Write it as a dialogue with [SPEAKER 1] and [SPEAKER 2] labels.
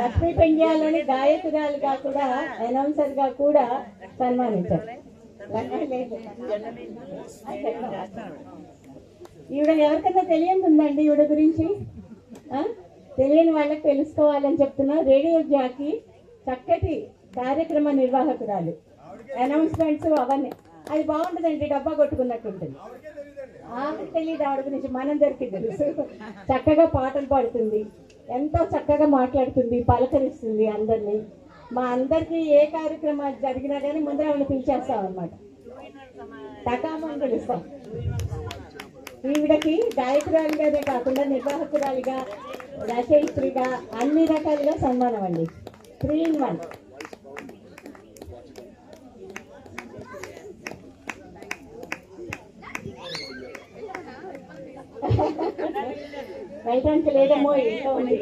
[SPEAKER 1] లక్ష్మీ పెండ్యాలని గాయకురాలుగా కూడా అనౌన్సర్గా కూడా సన్మానించారు. ఈవిడ ఎవరికైనా తెలియదు ఉందండి ఈవిడ గురించి? తెలియని వాళ్ళకి తెలుసుకోవాలని చెప్తున్నా. రేడియో జాకి చక్కటి కార్యక్రమ నిర్వాహకురాలు. అనౌన్స్మెంట్స్ అవన్నీ. అది బాగుంటుందండి డబ్బా కొట్టుకున్నట్టుంటుంది ఆమెకు తెలియదు ఆవిడ గురించి మనందరికీ తెలుసు. చక్కగా పాటలు పాడుతుంది. ఎంతో చక్కగా మాట్లాడుతుంది పలకరిస్తుంది అందరినీ. మా అందరికీ ఏ కార్యక్రమాలు జరిగినా కానీ ముందర ఆవిడ పిలిచేస్తాం అనమాట టకామని పిలుస్తాం ఈవిడకి గాయకురాలిగానే కాకుండా నిర్వాహకురాలిగా రచయిత్రిగా అన్ని రకాలుగా సన్మానం అండి. Three in one. వెళ్ళడానికి లేదేమో ఇంట్లో ఉంది.